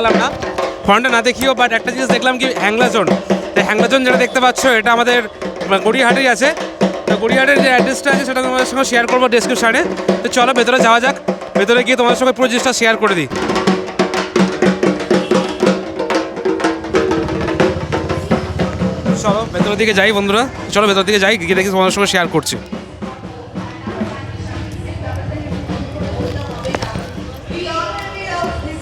দেখালাম না। ফ্রন্টে না দেখিও বাট একটা জিনিস দেখলাম কি, হ্যাংলাজন। তো হ্যাংলাজন যেটা দেখতে পাচ্ছ, এটা আমাদের গড়িয়াহাটেই আছে। তো গড়িয়াহাটের যে অ্যাড্রেসটা আছে, সেটা তোমাদের সঙ্গে শেয়ার করব ডেসক্রিপশানে তো চলো, ভেতরে যাওয়া যাক। ভেতরে গিয়ে তোমাদের সঙ্গে পুরো জিনিসটা শেয়ার করে দিই। চলো, ভেতরের দিকে যাই বন্ধুরা। চলো ভেতর দিকে যাই, গিয়ে দেখি তোমাদের সঙ্গে শেয়ার করছি।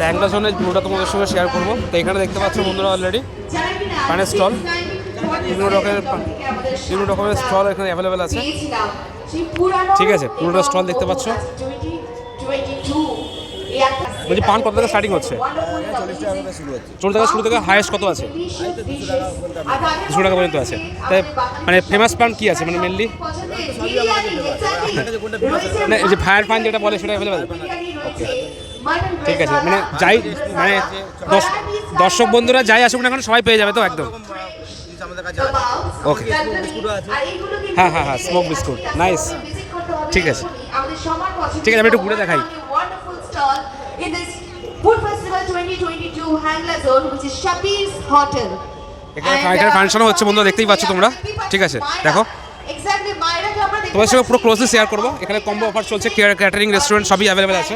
ব্যাংলাসনের পুরোটা তোমাদের সঙ্গে শেয়ার করব। তো এখানে দেখতে পাচ্ছ বন্ধুরা অলরেডি পানের স্টল বিভিন্ন রকমের বিভিন্ন রকমের স্টল এখানে অ্যাভেলেবেল আছে। ঠিক আছে পুরোটা স্টল দেখতে পাচ্ছ। বলছি পান কত থেকে স্টার্টিং হচ্ছে? চল্লিশ টাকা শুরু থেকে হাইয়েস্ট কত আছে? দুশো টাকা পর্যন্ত আছে। তাই মানে ফেমাস পান কি আছে? মানে মেনলি না এই যে ফায়ার পান যেটা বলে সেটা অ্যাভেলেবেল ওকে ঠিক আছে মানে যাই মানে দর্শক বন্ধুরা যাই আসুক না এখন সবাই পেয়ে যাবে তো একদম। ওকে। হ্যাঁ, হ্যাঁ, হ্যাঁ, স্মোক বিস্কুট নাইস ঠিক আছে। ঠিক আছে, আমি একটু ঘুরে দেখাই। Food Festival 2022 Hangla Zone, which is Shabir's Hotel. এখানে And, uh, ফাংশনও হচ্ছে বন্ধুরা দেখতেই পাচ্ছ তোমরা। ঠিক আছে দেখো। তোমাদের সঙ্গে পুরো। ক্লোজলি শেয়ার করব। এখানে কম্বো অফার চলছে ক্যাটারিং রেস্টুরেন্ট সবই অ্যাভেলেবেল আছে।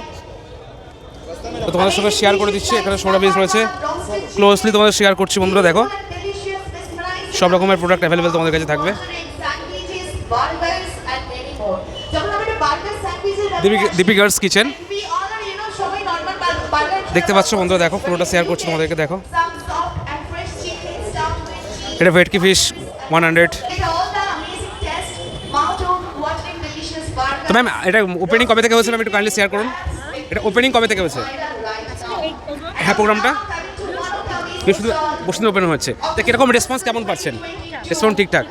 তোমাদের সঙ্গে শেয়ার করে দিচ্ছি, এখানে সোডা বিজ রয়েছে। ক্লোজলি তোমাদের শেয়ার করছি বন্ধুরা, দেখো। সব রকমের প্রোডাক্ট অ্যাভেলেবেল তোমাদের কাছে থাকবে। দীপি গার্লস কিচেন দেখতে পাচ্ছ বন্ধুরা, দেখো, পুরোটা শেয়ার করছি তোমাদেরকে, দেখো. এটা ভেটকি ফিশ ওয়ান হান্ড্রেড. তো ম্যাম এটা ওপেনিং কবে থেকে হয়েছে ম্যাম একটু কাইন্ডলি শেয়ার করুন। এটা ওপেনিং কবে থেকে হয়েছে? হ্যাঁ প্রোগ্রামটা? বসুন্ধরা ওপেন হচ্ছে তো কীরকম রেসপন্স কেমন পাচ্ছেন? রেসপন্স ঠিকঠাক?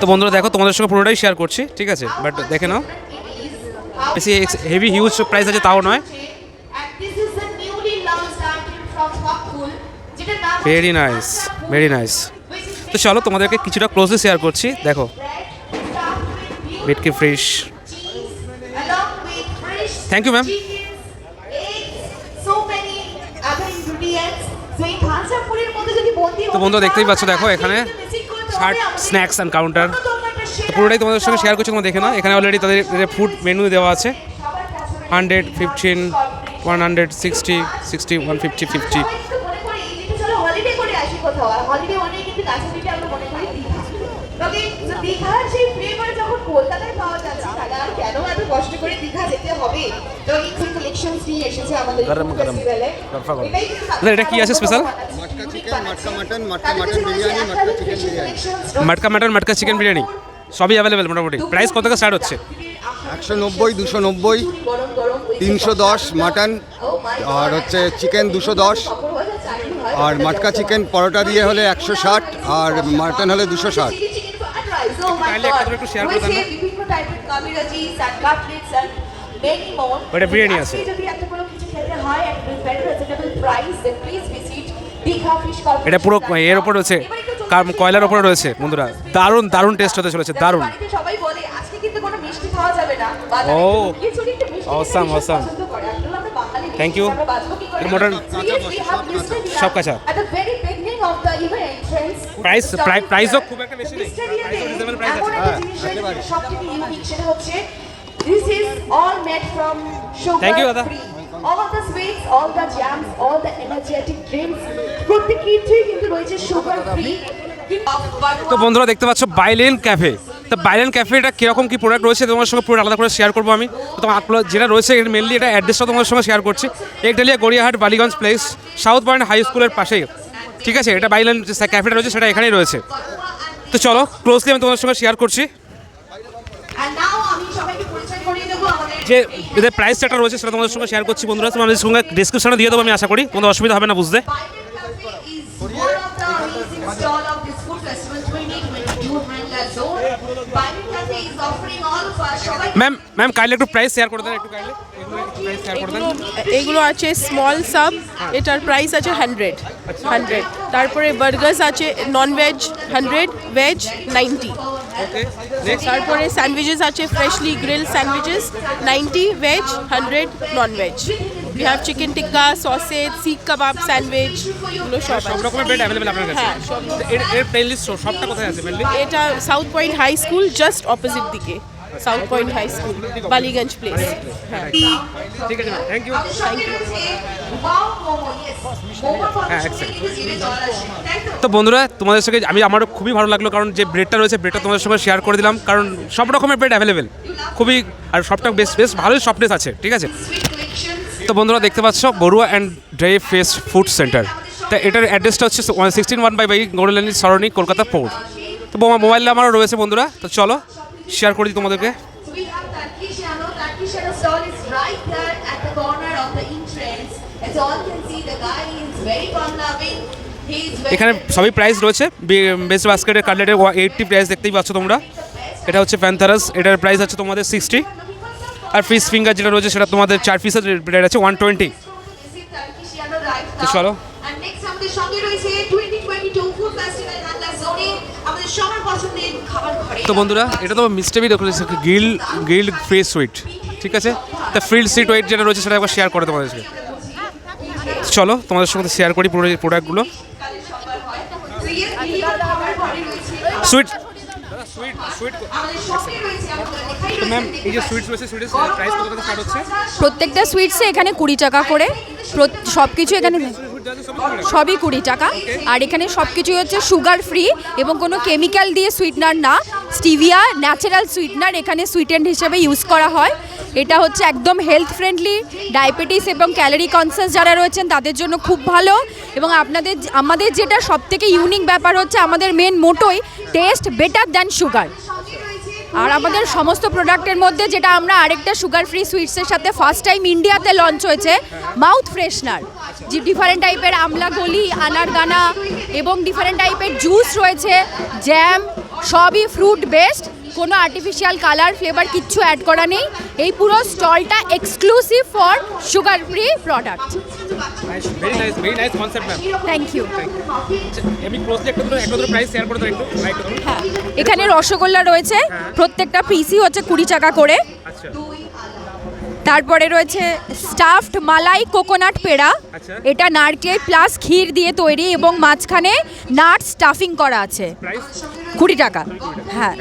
তো বন্ধুরা, দেখো, তোমাদের সঙ্গে পুরোটাই শেয়ার করছি, ঠিক আছে? বাট দেখে নাও। বেশি হেভি হিউজ প্রাইস আছে, তাও নয়। ভেরি নাইস ভেরি নাইস তো চলো, তোমাদেরকে কিছুটা ক্লোজলি শেয়ার করছি, দেখো। ভেটকি ফিশ Thank you, ma'am. তো বন্ধুরা দেখতেই পাচ্ছ দেখো এখানে ষাট স্ন্যাক্স অ্যান্ড কাউন্টার তো পুরোটাই তোমাদের সঙ্গে শেয়ার করছি তোমরা দেখে নাও এখানে অলরেডি তাদের ফুড মেনু দেওয়া আছে। Hundred fifteen one hundred sixty sixty one fifty fifty আচ্ছা, এটা আছে special matka mutton matka biryani chicken biryani. Chicken biryani. সবই অ্যাভেলেবেল মোটামুটি। প্রাইস কত স্টার্ট হচ্ছে? একশো নব্বই দুশো নব্বই তিনশো দশ মাটন আর হচ্ছে চিকেন দুশো দশ আর মাটকা চিকেন পরোটা দিয়ে হলে একশো ষাট আর মাটন হলে দুশো ষাট। Kindly একটা একটু share করে দেন বিভিন্ন টাইপের and many more. ওটা বিরিয়ানি আছে। যদি কোনো কিছু খেতে হয় very reasonable price, then please visit Digha Corporation. এটা পুরো এর ওপর রয়েছে কয়লার ওপরে রয়েছে বন্ধুরা দারুণ দারুণ টেস্ট হতে চলেছে দারুণ সবাই বলে আজকে কিন্তু কোনো মিষ্টি খাওয়া যাবে না ও। লুকিয়ে চুরি একটু মিষ্টি খেতে Awesome, ভীষণ awesome. পছন্দ করে। আসলে আমরা বাঙালি Thank মিষ্টি you. আমরা বাঁচবো কি করে? এটা modern- So yes, we have listed here সব কাঁচা। প্রাইস প্রাইসও খুব একটা বেশি নেই। Thank you, দাদা। All of the sweets, all the jams, all the energetic drinks, প্রত্যেকটিই কিন্তু রয়েছে সুগার ফ্রি তো বন্ধুরা দেখতে পাচ্ছ বাইলেন ক্যাফে তো বাইলেন ক্যাফেটা কীরকম কী প্রোডাক্ট রয়েছে তোমার সঙ্গে পুরো আলাদা করে শেয়ার করব আমি। তো তোমার যেটা রয়েছে মেনলি এটা অ্যাড্রেসটা তোমার সঙ্গে শেয়ার করছি। Ekdalia Gariahat Ballygunge Place South Point high স্কুলের পাশেই। ঠিক আছে এটা বাইলেন যে ক্যাফেটা রয়েছে সেটা এখানেই রয়েছে। তো চলো ক্লোজলি আমি তোমাদের সঙ্গে শেয়ার করছি। যে এদের প্রাইস রয়েছে সেটা তোমাদের সঙ্গে শেয়ার করছি। বন্ধুরা তোমাদের সঙ্গে ডিসক্রিপশনে দিয়ে দেবো আমি আশা করি। কোনো অসুবিধা হবে না বুঝতে Biden Cafe is one of the amazing stall of this food festival 2022 Hangla Zone. Biden Cafe is offering all of us সবাই ম্যাম ম্যাম কাইলে একটু প্রাইস শেয়ার করে দেন একটু কাইন্ডলি এগুলো আছে স্মল সাব এটার প্রাইস আছে হান্ড্রেড হান্ড্রেড তারপরে বার্গার্স আছে non veg hundred veg ninety তারপরে স্যান্ডউইচেস আছে freshly grill sandwiches ninety veg hundred non veg we have chicken tikka sausage seekh kebab sandwich এগুলো সব সব রকমের ব্রেড অ্যাভেলেবল আপনার কাছে? হ্যাঁ, এর এর প্লেন লিস্ট সবটা কোথায় আছে মেনলি এটা South Point high school just opposite দিকে। South Point high school Ballygunge Place হ্যাঁ তো বন্ধুরা, তোমাদের সঙ্গে আমি আমারও খুবই ভালো লাগল, কারণ যে ব্রেডটা রয়েছে ব্রেডটা তোমাদের সঙ্গে শেয়ার করে দিলাম, কারণ সব রকমের ব্রেড অ্যাভেলেবেল খুবই, আর সবটা বেশ বেশ ভালোই সফটনেস আছে, ঠিক আছে? তো বন্ধুরা, দেখতে পাচ্ছ, Barua and dry fish food centre তা এটার অ্যাড্রেসটা হচ্ছে sixteen one by by Gourlani Sarani Kolkata port তো মোবাইল নাম্বারও রয়েছে বন্ধুরা, তো চলো। শেয়ার করে দিই তোমাদেরকে এখানে সবই প্রাইস রয়েছে। বেস্ট বাস্কেটের কার্ডের এইটটি প্রাইস দেখতেই পাচ্ছ তোমরা। এটা হচ্ছে প্যান্থারাস এটার প্রাইস আছে তোমাদের সিক্সটি আর ফিস ফিঙ্গার যেটা রয়েছে সেটা তোমাদের চার ফিসের আছে ওয়ান টোয়েন্টি চলো। আমাদের সঙ্গে রয়েছে 2022 ফুড ফেস্টিভ্যাল হান্ডা জোনে আমাদের সবার পছন্দের খাবার ঘরে। তো বন্ধুরা এটা তো মিস্টেবি রয়েছে গিল গিল ফ্রেশ সুইট ঠিক আছে? তা ফিল্ড সিট ওয়েট যেটা রয়েছে সেটা একবার শেয়ার করে তোমাদেরকে চলো তোমাদের সঙ্গে শেয়ার করি পুরো প্রোডাক্টগুলো সুইট সুইট তো ম্যাম এই যে সুইটস রয়েছে সুইটের প্রাইস কত থেকে স্টার্ট হচ্ছে? প্রত্যেকটা সুইটসে এখানে কুড়ি টাকা করে সব কিছু এখানে সবই কুড়ি টাকা। আর এখানে সব কিছুই হচ্ছে সুগার ফ্রি এবং কোনো কেমিক্যাল দিয়ে সুইটনার না। স্টিভিয়া ন্যাচারাল সুইটনার এখানে সুইটেন্ড হিসেবে ইউজ করা হয়। এটা হচ্ছে একদম হেলথ ফ্রেন্ডলি ডায়াবেটিস এবং ক্যালোরি কনসিয়াস যারা রয়েছেন তাদের জন্য খুব ভালো। এবং আপনাদের আমাদের যেটা সবথেকে ইউনিক ব্যাপার হচ্ছে আমাদের মেন মোটোই টেস্ট বেটার দ্যান সুগার আর আমাদের সমস্ত প্রোডাক্টের মধ্যে যেটা আমরা আরেকটা সুগার ফ্রি সুইটসের সাথে ফার্স্ট টাইম ইন্ডিয়াতে লঞ্চ হয়েছে মাউথ ফ্রেশনার যে ডিফারেন্ট টাইপের আমলা গলি আনারদানা এবং ডিফারেন্ট টাইপের জুস রয়েছে জ্যাম সবই ফ্রুট বেসড কোনো আর্টিফিশিয়াল কালার ফ্লেভার কিচ্ছু অ্যাড করা নেই। এই পুরো স্টলটা exclusive for sugar free product very nice very nice concept ma'am thank you আমি ক্লোজলি একটা দুটো একটা দুটো প্রাইস শেয়ার করে দাও একটু হ্যাঁ এখানে রসগোল্লা রয়েছে প্রত্যেকটা পিসি হচ্ছে কুড়ি টাকা করে। আচ্ছা। তারপরে রয়েছে স্টাফড মালাই কোকোনাট পেড়া। আচ্ছা। এটা নারকেল প্লাস ক্ষীর দিয়ে তৈরি এবং মাঝখানে নাট স্টাফিং করা আছে। কুড়ি টাকা। হ্যাঁ।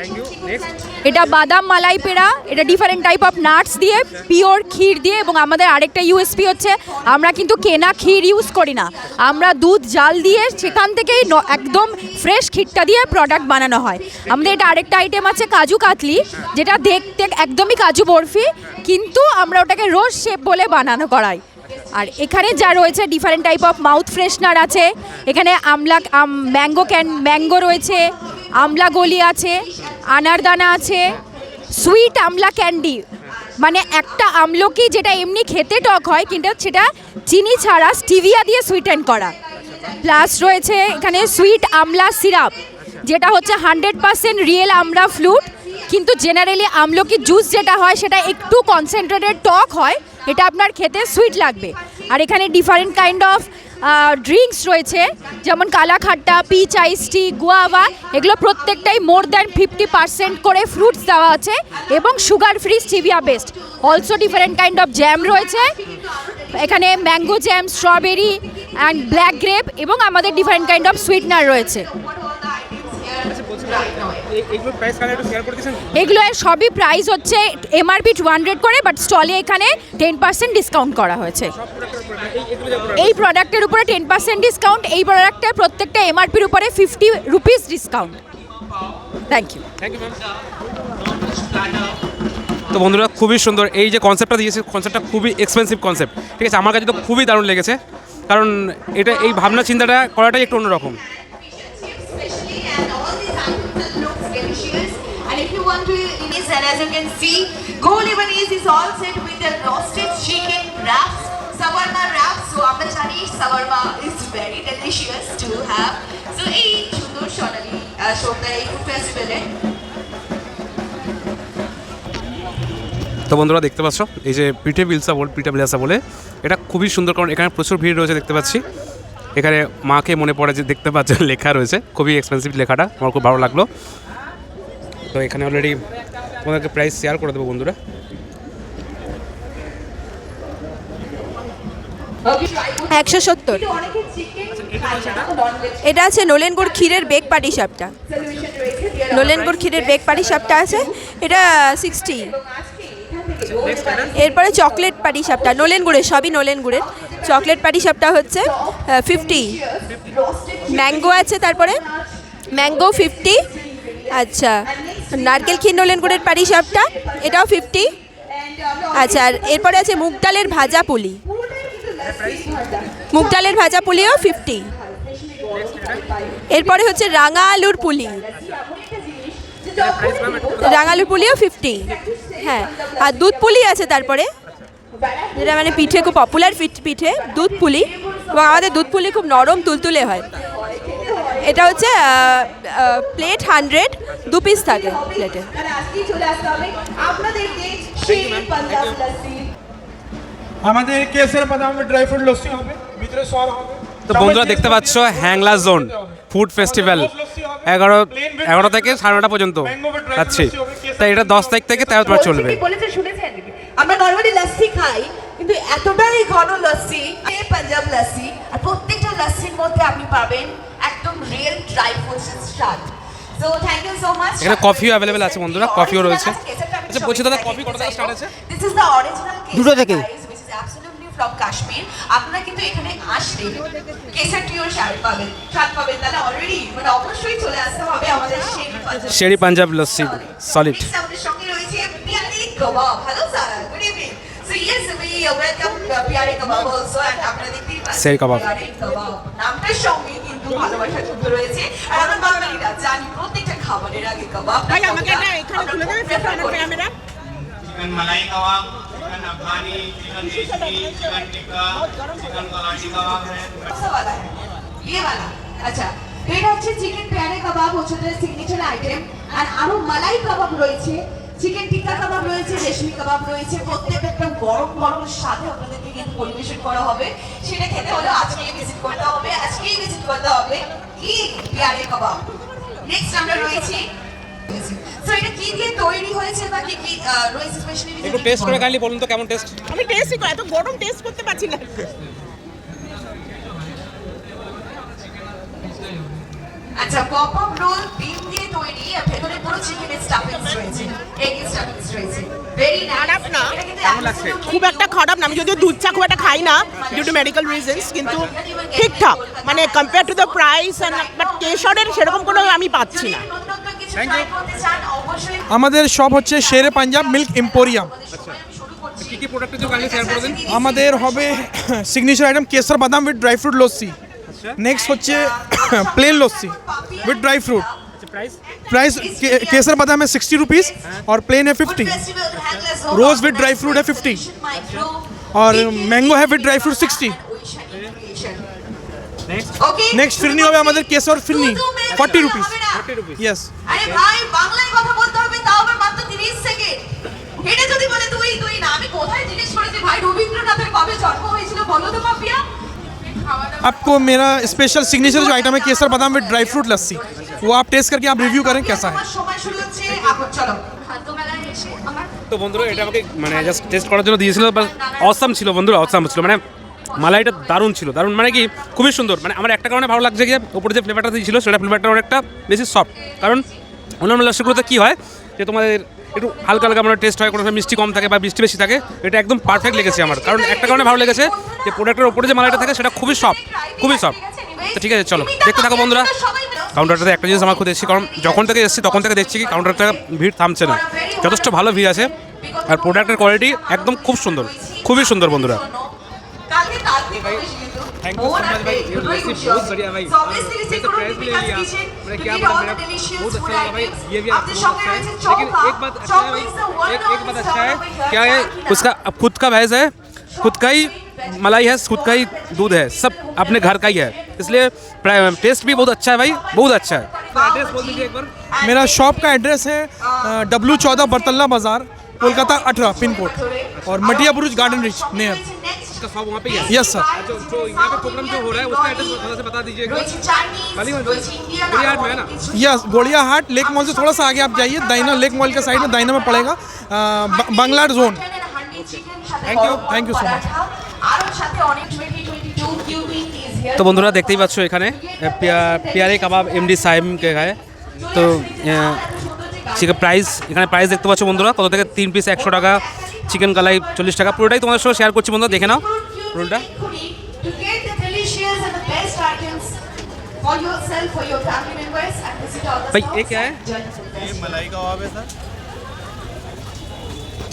এটা বাদাম মালাই পেড়া, এটা ডিফারেন্ট টাইপ অফ নাটস দিয়ে পিওর ক্ষীর দিয়ে, এবং আমাদের আরেকটা ইউএসপি হচ্ছে, আমরা কিন্তু কেনা ক্ষীর ইউজ করি না। আমরা দুধ, জাল দিয়ে, সেখান থেকেই একদম ফ্রেশ ক্ষীরটা দিয়ে প্রোডাক্ট বানানো হয়। আমাদের এটা আরেকটা আইটেম আছে কাজু কাতলি, যেটা দেখতে একদমই কাজু বরফি, কিন্তু আমরা ওটাকে রোজ শেপ বলে বানানো করাই। আর এখানে যা রয়েছে different type of mouth freshener আছে। এখানে আমলা ম্যাঙ্গো ক্যান ম্যাঙ্গো রয়েছে। আমলা গলি আছে, আনারদানা আছে সুইট আমলা ক্যান্ডি মানে একটা আমলকি যেটা এমনি খেতে টক হয়, কিন্তু সেটা চিনি ছাড়া স্টিভিয়া দিয়ে সুইটেন করা। প্লাস রয়েছে এখানে সুইট আমলা সিরাপ যেটা হচ্ছে hundred percent real amla fruit কিন্তু জেনারেলি আমলকি জুস যেটা হয়, সেটা একটু কনসেন্ট্রেটেড টক হয়, এটা আপনার খেতে সুইট লাগবে। আর এখানে ডিফারেন্ট কাইন্ড অফ ড্রিঙ্কস রয়েছে, যেমন কালাখাট্টা পিচ আইস টি গুয়াভা এগুলো প্রত্যেকটাই মোর দ্যান ফিফটি পার্সেন্ট করে ফ্রুটস দেওয়া আছে, এবং sugar free stevia best also different kind of jam রয়েছে, এখানে mango jam strawberry and black grape এবং আমাদের ডিফারেন্ট কাইন্ড অফ সুইটনার রয়েছে। এগুলো সবই প্রাইস হচ্ছে এমআরপি টু হান্ড্রেড করে বাট স্টলে এখানে টেন পার্সেন্ট ডিসকাউন্ট করা হয়েছে। এই প্রোডাক্টের উপরে টেন পার্সেন্ট ডিসকাউন্ট এই প্রোডাক্টের প্রত্যেকটা এমআরপির উপরে fifty rupees discount thank you তো বন্ধুরা খুবই সুন্দর। এই যে কনসেপ্টটা দিয়েছে কনসেপ্টটা খুবই এক্সপেন্সিভ কনসেপ্ট ঠিক আছে আমার কাছে তো খুবই দারুণ লেগেছে। কারণ এটা এই ভাবনা চিন্তাটা করাটাই একটু অন্যরকম। And as you can see Go Lebanese is all set with the roasted chicken wraps. Shawarma wraps so আমরা জানি shawarma is very delicious to have. So, এই সুন্দর সোনালি সন্ধ্যা এই ফুড ফেস্টিভ্যালে তো বন্ধুরা দেখতে পাচ্ছ, এই যে পিঠে বিলসা বল, পিঠে বিলাসা বলে, এটা খুবই সুন্দর কারণ এখানে প্রচুর ভিড় রয়েছে দেখতে পাচ্ছি। এখানে মাকে মনে পড়ে যে দেখতে পাচ্ছে, লেখা রয়েছে, খুবই এক্সপেন্সিভ লেখাটা, আমার খুব ভালো লাগল। তো এখানে অলরেডি তোমাদেরকে প্রাইস শেয়ার করে দেবো বন্ধুরা। একশো সত্তর। এটা আছে নোলেনগুড় ক্ষীরের বেগ পাটি সাপটা। নোলেনগুড় ক্ষীরের বেগ পাটি সাপটা আছে। এটা সিক্সটি এরপরে চকলেট পাটি সাপটা নোলেন গুড়ের সবই নোলেন গুড়ের চকলেট পাটি সাপটা হচ্ছে ফিফটি ম্যাঙ্গো আছে তারপরে? ম্যাঙ্গো ফিফটি আচ্ছা। নারকেল নোলেন গুড়ের পারি সাপটা, এটাও ফিফটি আচ্ছা আর এরপরে আছে মুগ ডালের ভাজা পুলি। মুগ ডালের ভাজা পুলিও ফিফটি এরপরে হচ্ছে রাঙা আলুর পুলি। রাঙা আলুর পুলিও ফিফটি হ্যাঁ আর দুধ পুলি আছে তারপরে, যেটা মানে পিঠে খুব পপুলার পিঠে, দুধ পুলি। এবং আমাদের দুধ পুলি খুব নরম, তুলতুলে হয়। এটা হচ্ছে প্লেট হান্ড্রেড দু পিস থাকে প্লেটে মানে আমাদের কেসের বাদামে ড্রাই ফ্রুট লস্যি হবে ভিতরে সর হবে। তো বন্ধুরা দেখতে পাচ্ছ হ্যাংলা জোন ফুড ফেস্টিভ্যাল এগারো এগারো থেকে সাড়ে নটা পর্যন্ত যাচ্ছি। তাই এটা দশ তারিখ থেকে তেরো তোমার চলবে। কি বলেছে শুনেছেন? আমরা নরমালি লস্যি খাই কিন্তু এতটাই ঘন লস্যি এই পাঞ্জাব লস্যি আর প্রত্যেকটা লস্যির মধ্যে আপনি পাবেন একদম real dry fruits start so thank you so much এখানে কফিও অ্যাভেলেবেল আছে বন্ধুরা কফিও রয়েছে। আচ্ছা বলছি দাদা কফি কত থেকে স্টার্ট আছে দিস ইজ দ্য অরিজিনাল দুটো থেকে। which is absolutely from Kashmir আপনারা কিন্তু এখানে আসলে কেসার টিওর স্বাদ পাবেন স্বাদ পাবেন তাহলে অলরেডি মানে অবশ্যই চলে আসতে হবে আমাদের পাঞ্জাব। শেরি পাঞ্জাব লস্যি সলিড আমাদের সঙ্গে রয়েছে kebab hello sir good evening so yes we welcome kebab also and আপনারা দেখতেই পাচ্ছেন. পিয়ারি নামটার সঙ্গে কিন্তু ভালোবাসা যুক্ত রয়েছে আর আমরা বাঙালিরা জানি প্রত্যেকটা খাবারের আগে কাবাব ভাই আমাকে এটা এখানে তুলে দেবেন আমার camera chicken malai kebab chicken Afghani chicken desi chicken tikka chicken kalashi kebab है सा वाला है ये वाला अच्छा এটা হচ্ছে চিকেন পেয়ারে কাবাব হচ্ছে ওদের সিগনেচার আইটেম আর আরো মালাই কাবাব রয়েছে চিকেন টিক্কা কাবাব রয়েছে রেশমি কাবাব রয়েছে প্রত্যেকটা একটা গরম গরম সাথে আপনাদেরকে কিন্তু পরিবেশন করা হবে। সেটা খেতে হলে আজকেই ভিজিট করতে হবে আজকেই ভিজিট করতে হবে কি? পেয়ারে কাবাব নেক্সট আমরা রয়েছি। সো এটা কি দিয়ে তৈরি হয়েছে বা কি কি রয়েছে স্পেশালি একটু টেস্ট করে খাইলে বলুন তো কেমন টেস্ট আমি টেস্ট এত গরম টেস্ট করতে পারছি না। আচ্ছা পপ আপ রোল ডিম দিয়ে তৈরি আর ভেতরে পুরো চিকেনের স্টাফিংস রয়েছে এগ স্টাফিংস রয়েছে। ভেরি খারাপ না। খুব একটা খারাপ না। আমি যদিও দুধ চা খুব একটা খাই না ডিউ টু মেডিকেল রিজনস কিন্তু ঠিকঠাক মানে compare to the price but কেশরের সেরকম কোনো আমি পাচ্ছি না। আমাদের সব হচ্ছে শেরে পাঞ্জাব মিল্ক এম্পোরিয়াম আমাদের হবে signature item kesar badam with dry fruit lassi. Next হচ্ছে plain lassi with dry fruit price price kesar badam है सिक्सटी रुपीज़ और प्लेन है fifty rose Rose with dry fruit है 50 और मैंगो है with dry fruit sixty okay next phirni হবে আমাদের kesar phirni forty rupees yes আরে ভাই বাংলায় কথা বলতে হবে তাও আবার মাত্র 30 সেকেন্ড এটা যদি বলে তুই তুই না আমি কোথায় জিজ্ঞেস করেছি ভাই রবীন্দ্রনাথের কবে জন্ম হয়েছিল বলো তো মাফিয়া आपको मेरा स्पेशल सिग्नेचर जो आइटम है केसर बादाम विद ड्राई फ्रूट लस्सी वो आप टेस्ट करके आप रिव्यू करें कैसा है আমার সময় শুরু হচ্ছে এখন চলো খাদ্যমেলায় এসে আমার তো বন্ধুরা এটা আমাকে মানে জাস্ট টেস্ট করার জন্য দিয়েছিল বাট অসাম ছিল বন্ধুরা অসাম ছিল মানে মালাইটা দারুণ ছিল দারুণ মানে কি খুবই সুন্দর মানে আমার একটা কারণে ভালো লাগছে কি ওপরে যে ফ্লেভারটা দিয়েছিল সেটা ফ্লেভারটা অনেকটা বেশি সফট কারণ অন্যান্য লস্যিগুলোতে কী হয় যে তোমাদের একটু হালকা হালকা মানে টেস্ট হয় কোনো সময় মিষ্টি কম থাকে বা মিষ্টি বেশি থাকে এটা একদম পারফেক্ট লেগেছে আমার। কারণ একটা কারণে ভালো লেগেছে যে প্রোডাক্টের ওপরে যে মালাইটা থাকে সেটা খুবই সফট খুবই সফট তো ঠিক আছে চলো দেখতে থাকো বন্ধুরা। কাউন্টারটাতে একটা জিনিস আমার খুব দেখছি কারণ যখন থেকে এসেছি তখন থেকে দেখছি কি কাউন্টারটা ভিড় থামছে না। যথেষ্ট ভালো ভিড় আছে। আর প্রোডাক্টের কোয়ালিটি একদম খুব সুন্দর খুবই সুন্দর বন্ধুরা। थैंक यू सो मच भाई ये रेसिपी बहुत बढ़िया भाई सो मैं तो प्राइज ले लिया मैं क्या बोल रहा हूँ। बहुत अच्छा लगा भाई ये भी आपको बहुत अच्छा है। लेकिन एक बात अच्छा है एक एक बात अच्छा है। क्या है उसका अब खुद का भैंस है? खुद का ही मलाई है खुद का ही दूध है। सब अपने घर का ही है। इसलिए टेस्ट भी बहुत अच्छा है भाई बहुत अच्छा है। एड्रेस बोल दीजिए एक बार। मेरा शॉप का एड्रेस है डब्लू चौदह बरतल्ला बाज़ार कोलकाता अठारह पिन कोड और मटिया बुरुज गार्डन रिच नियर নেক্সট इसका सब वहाँ पे ही है यस सर जो जो यहाँ पे प्रोग्राम जो हो रहा है उसका एड्रेस थोड़ा सा बता दीजिएगा बालीगंज बिहार में है ना yes Gariahat lake mall से थोड़ा सा आगे आप जाइए दाइना लेक मॉल के साइड में दाइना में पड़ेगा अ, ब- Banglar zone thank you Thank you so much. আর সাথে অনেক 2022 কিউবি ইজ হিয়ার তো বন্ধুরা দেখতেই পাচ্ছ এখানে পেয়া- পেয়ারে কাবাব এমডি সাইম কে গায়ে তো চিকেন প্রাইস এখানে প্রাইস দেখতে পাচ্ছ বন্ধুরা কত থেকে তিন পিস একশো টাকা চিকেন কালাই চল্লিশ টাকা পুরোটাই তোমাদের সঙ্গে শেয়ার করছি বন্ধুরা দেখে নাও রোলটা to get the delicious and the best items for yourself, for your family members, and visit our भाई ये क्या है ये मलाई कबाब है सर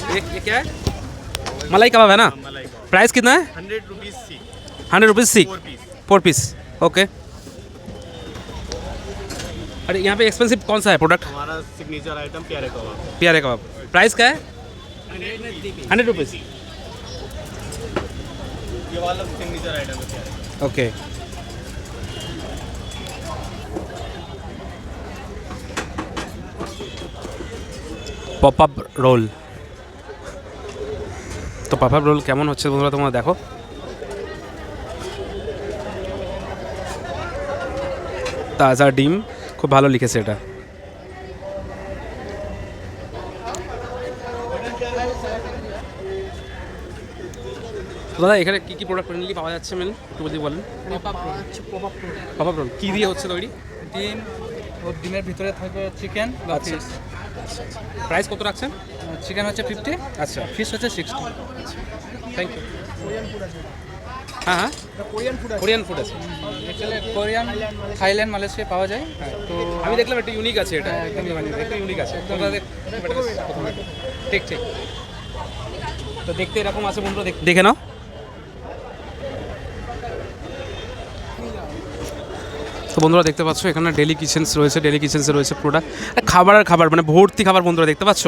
ये ये क्या है मलाई कबाब है ना मलाई कबाब प्राइस कितना है हंड्रेड रुपीज़ सी hundred rupees seekh four piece four piece okay अरे यहाँ पे एक्सपेंसिव कौन सा है प्रोडक्ट हमारा सिग्नेचर आइटम प्यारे कबाब प्यारे कबाब प्राइस क्या है हंड्रेड रुपीज़ ये वाला सिग्नेचर आइटम है प्यारे ओके পপ আপ রোল তো পপ আপ রোল কেমন হচ্ছে বন্ধুরা তোমরা দেখো তাজা ডিম খুব ভালো লিখেছে এটা। দাদা এখানে কী কী প্রোডাক্ট মেনলি পাওয়া যাচ্ছে মেন একটু যদি বলেন। পপ আপ কী দিয়ে হচ্ছে তৈরি? ডিম ও ডিমের ভিতরে থাকবে চিকেন বা আচ্ছা। ফিশ প্রাইস কত রাখছেন? চিকেন হচ্ছে ফিফটি আচ্ছা। ফিশ হচ্ছে সিক্সটি থ্যাংক ইউ হ্যাঁ হ্যাঁ। কোরিয়ান ফুড আছে। কোরিয়ান থাইল্যান্ড মালয়েশিয়া পাওয়া যায়। তো আমি দেখলাম একটু ইউনিক আছে এটা। হ্যাঁ, একদম। ইউনিক আছে। ঠিক ঠিক। তো দেখতে এরকম আছে বন্ধুরা দেখ- দেখে নাও। তো বন্ধুরা দেখতে পাচ্ছ এখানে ডেলি কিচেন্স রয়েছে ডেলি কিচেন্সে রয়েছে প্রোডাক্ট খাবার আর খাবার মানে ভর্তি খাবার বন্ধুরা দেখতে পাচ্ছ?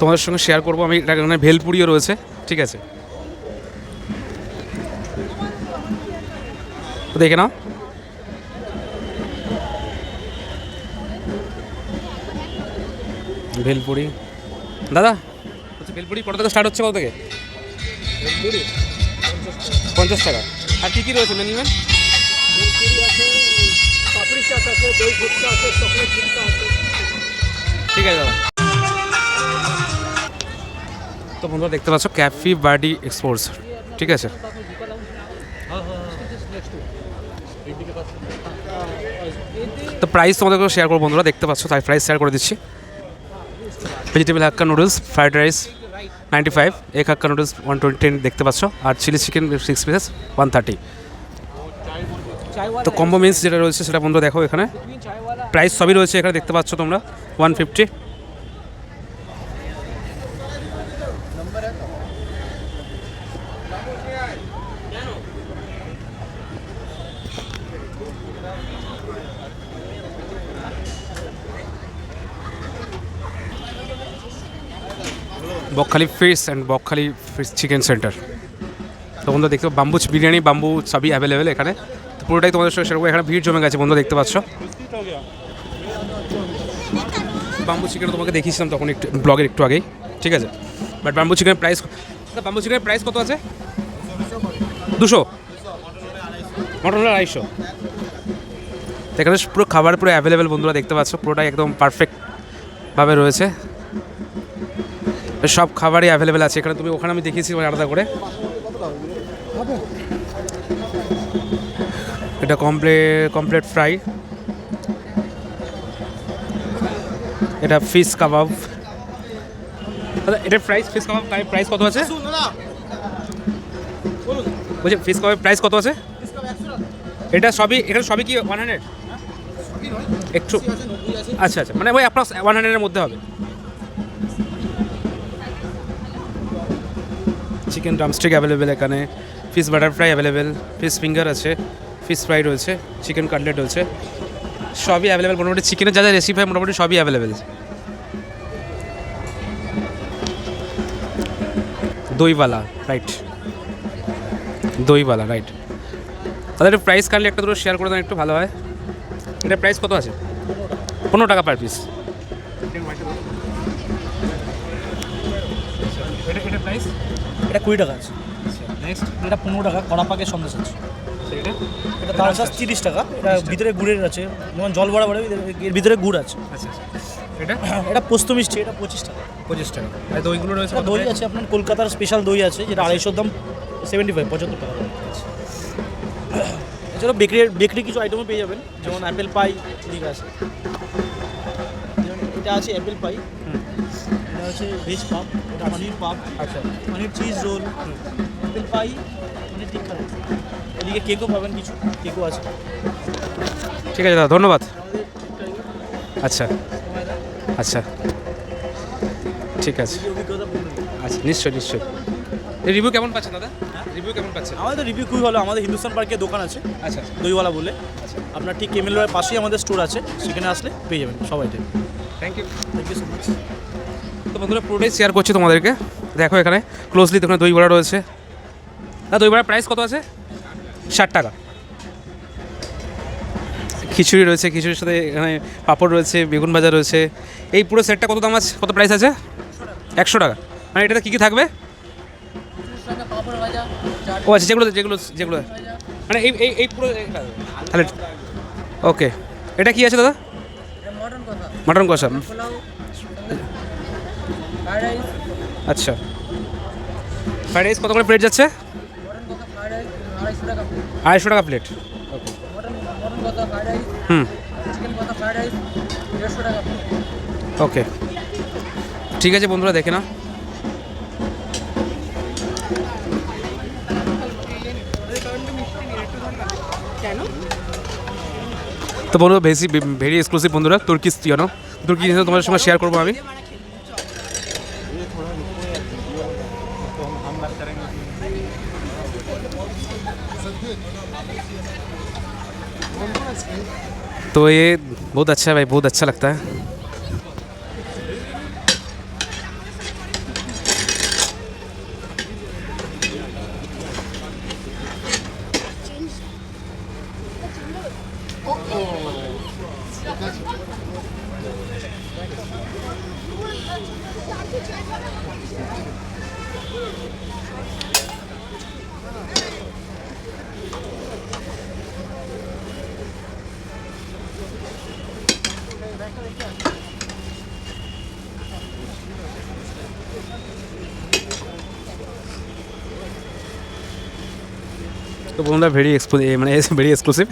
তোমাদের সঙ্গে শেয়ার করব। আমি এখানে ভেলপুরিও রয়েছে ঠিক আছে? দেখে নাও। ভেলপুরি। দাদা হচ্ছে ভেলপুরি কত থেকে স্টার্ট হচ্ছে কত থেকে পঞ্চাশ টাকা। আর কী কী রয়েছে মেনু ম্যাম ঠিক আছে দাদা। তো বন্ধুরা দেখতে পাচ্ছ ক্যাফি বার্ডি এক্সপোর্টস ঠিক আছে? তো প্রাইস তোমাদেরকে শেয়ার করব বন্ধুরা, দেখতে পাচ্ছ, তাই প্রাইস শেয়ার করে দিচ্ছি। Vegetable hakka noodles fried rice ninety five এক হাক্কা নুডলস ওয়ান টোয়েন্টি দেখতে পাচ্ছ। আর chilli chicken six pieces one thirty তো কম্বো মিন্স যেটা রয়েছে, সেটা বন্ধুরা দেখো এখানে। প্রাইস সবই রয়েছে এখানে, দেখতে পাচ্ছ তোমরা one fifty Bakkhali fish and Bakkhali fish chicken centre তো বন্ধুরা দেখতে বাম্বু বিরিয়ানি বাম্বু সবই অ্যাভেলেবেল এখানে। তো পুরোটাই তোমাদের সঙ্গে সেরকম এখানে ভিড় জমে গেছে বন্ধু দেখতে পাচ্ছ। বাম্বু চিকেন তোমাকে দেখিয়েছিলাম তখন একটু ব্লগের একটু আগেই। ঠিক আছে? বাট বাম্বু চিকেনের প্রাইস বাম্বু চিকেনের প্রাইস কত আছে? দুশো। মটন আড়াইশো। এখানে পুরো খাবার পুরো অ্যাভেলেবেল বন্ধুরা দেখতে পাচ্ছ, পুরোটাই একদম পারফেক্টভাবে রয়েছে। সব খাবারই অ্যাভেলেবেল আছে। এখানে তুমি, ওখানে আমি দেখিয়েছি আলাদা করে। এটা কমপ্লিট কমপ্লিট ফ্রাই এটা ফিশ কাবাব দাদা এটার প্রাইস ফিশ কাবাব প্রাইস কত আছে? বলছি ফিশ কাবাবের প্রাইস কত আছে? এটা সবই এখানে সবই কি ওয়ান হান্ড্রেড একটু আচ্ছা আচ্ছা মানে ওই অ্যাপ্রক্স ওয়ান হান্ড্রেডের মধ্যে হবে। চিকেন ড্রামস্টিক অ্যাভেলেবেল এখানে fish butter fry available fish finger আছে ফিশ ফ্রাই রয়েছে চিকেন কাটলেট রয়েছে সবই অ্যাভেলেবেল মোটামুটি চিকেনের যা যা রেসিপি হয় মোটামুটি সবই অ্যাভেলেবেল দইওয়ালা রাইট দইওয়ালা রাইট তাদের প্রাইস কাটলে একটা দুটো শেয়ার করে দেন একটু ভালো হয়। এটা প্রাইস কত আছে? পনেরো টাকা পার পিস এটা প্রাইস এটা কুড়ি টাকা আছে। নেক্সট এটা পনেরো টাকা কড়া পাকের সন্দেশ আছে। এটা এটা তালশাস তিরিশ টাকা। এটা ভিতরে গুড়ের আছে। যেমন জল বড়া বড়া এর ভিতরে গুড় আছে। আচ্ছা আচ্ছা। এটা? এটা পোস্ত মিষ্টি এটা পঁচিশ টাকা। পঁচিশ টাকা। আর দইগুলো রয়েছে দই আছে আপনার কলকাতার স্পেশাল দই আছে যেটা আড়াইশোর দাম সেভেন্টি ফাইভ পঁচাত্তর টাকা। এছাড়াও বেকারি বেকারি কিছু আইটেমও পেয়ে যাবেন যেমন অ্যাপেল পাই ঠিক আছে। এটা আছে অ্যাপেল পাই এটা হচ্ছে ভেজ পাপ এটা পনির পাপ আচ্ছা। Paneer cheese roll apple pie paneer tikka roll এদিকে কেকও পাবেন কিছু কেকও আছে। ঠিক আছে দাদা ধন্যবাদ। আচ্ছা। আচ্ছা। ঠিক আছে। আচ্ছা নিশ্চয়ই নিশ্চয়ই। রিভিউ কেমন পাচ্ছেন দাদা? রিভিউ কেমন পাচ্ছেন আমাদের রিভিউ খুবই ভালো। আমাদের হিন্দুস্তান পার্কে দোকান আছে। আচ্ছা। দইওয়ালা বলে। আপনার ঠিক কেমিলের পাশেই আমাদের স্টোর আছে। সেখানে আসলে পেয়ে যাবেন সবাই। Thank you thank you so much তো বন্ধুরা পুরোটাই শেয়ার করছি তোমাদেরকে। দেখো এখানে ক্লোজলি দোকানে দই বড়া রয়েছে। না দই বড়ার প্রাইস কত আছে? ষাট টাকা। খিচুড়ি রয়েছে খিচুড়ির সাথে এখানে পাঁপড় রয়েছে বেগুন ভাজা রয়েছে। এই পুরো সেটটা কত দাম আছে? কত প্রাইস আছে? একশো টাকা। মানে এটাতে কী কী থাকবে? ও আচ্ছা যেগুলো যেগুলো যেগুলো। মানে এই এই এই পুরো। তাহলে ওকে। এটা কি আছে দাদা? মটন কষা। আচ্ছা। ফ্রাইড রাইস কত করে প্লেট যাচ্ছে? আড়াইশো টাকা প্লেট হুম। ওকে। ঠিক আছে বন্ধুরা দেখে না তো বন্ধুরা বেশি ভেরি এক্সক্লুসিভ বন্ধুরা তুর্কিস টিয়ানো তুর্কি তোমাদের সঙ্গে শেয়ার করব আমি। तो ये बहुत अच्छा है भाई बहुत अच्छा लगता है। বন্ধুরা ভেরি এক্সপো মানে ভেরি এক্সক্লুসিভ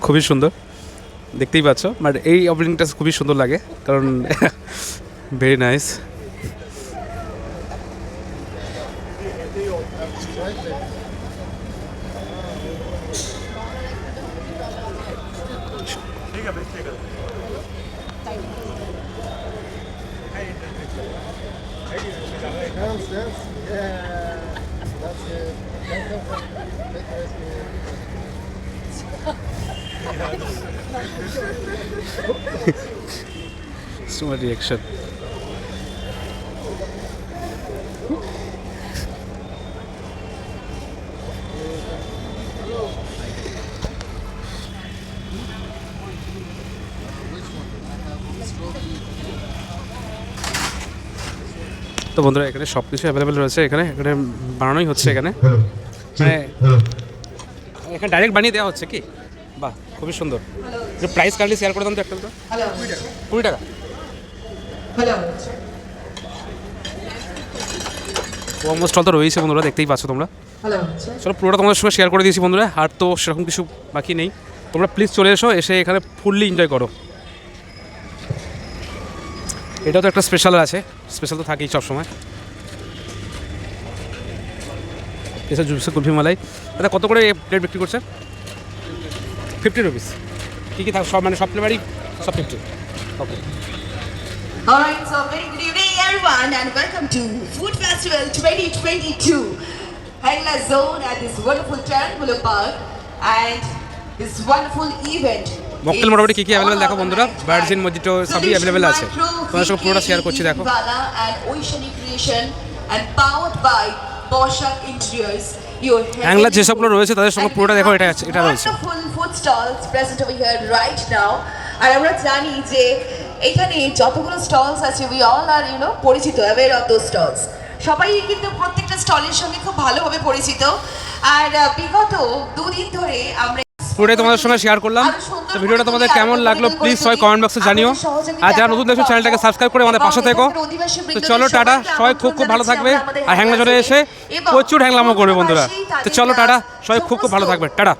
খুবই সুন্দর দেখতেই পাচ্ছ বাট এই ওপেনিংটা খুবই সুন্দর লাগে কারণ very nice so much reaction বন্ধুরা এখানে সব কিছু অ্যাভেলেবেল রয়েছে। এখানে এখানে বানানোই হচ্ছে এখানে। মানে এখানে ডাইরেক্ট বানিয়ে দেওয়া হচ্ছে কি? বাহ খুবই সুন্দর। প্রাইস কার্ডলি শেয়ার করে দাম তো একটা তো কুড়ি টাকা। অলমোস্ট অল তো রয়েছে বন্ধুরা দেখতেই পাচ্ছ তোমরা। চলো পুরোটা তোমাদের সঙ্গে শেয়ার করে দিয়েছি বন্ধুরা আর তো সেরকম কিছু বাকি নেই। তোমরা প্লিজ চলে এসো এসে এখানে ফুললি এনজয় করো। এটাও তো একটা স্পেশাল আছে স্পেশাল তো থাকেই সবসময় এসব জুসে কুলফি মালাই দাদা কত করে প্লেট বিক্রি করছে ফিফটি রুপিস কী কী থাক সব মানে সব ফ্লেভারই সব fifty okay Alright, so very good evening everyone and welcome to Food Festival 2022. Hangla Zone at this wonderful Triangular Park and this wonderful event. Mocktail মোটামুটি কী কী অ্যাভেলেবেল দেখো বন্ধুরা? ভার্জিন মজিটো সবই অ্যাভেলেবেল আছে। তোমাদের সঙ্গে পুরোটা শেয়ার করছি দেখো। হ্যাংলার যেসবগুলো রয়েছে তাদের সঙ্গে পুরোটা দেখো এটা আছে এটা রয়েছে। আর আমরা জানি যে এইখানে যতগুলো স্টলস আছে we all are you know পরিচিত অ্যাওয়ার অফ দোজ স্টলস সবাই কিন্তু প্রত্যেকটা স্টলের সঙ্গে খুব ভালোভাবে পরিচিত। আর বিগত দুদিন ধরে আমরা পুরোটাই তোমাদের সঙ্গে শেয়ার করলাম। তো ভিডিওটা তোমাদের কেমন লাগল প্লিজ সবাই কমেন্ট বক্সে জানিও। আর যারা নতুন দেখছ চ্যানেলটাকে সাবস্ক্রাইব করে আমাদের পাশে থেকো। তো চলো টাটা, সবাই খুব খুব ভালো থাকবে। আর হ্যাংলা চলে এসে প্রচুর হ্যাংলামো করবে বন্ধুরা। তো চলো টাটা, সবাই খুব খুব ভালো থাকবে। টাটা।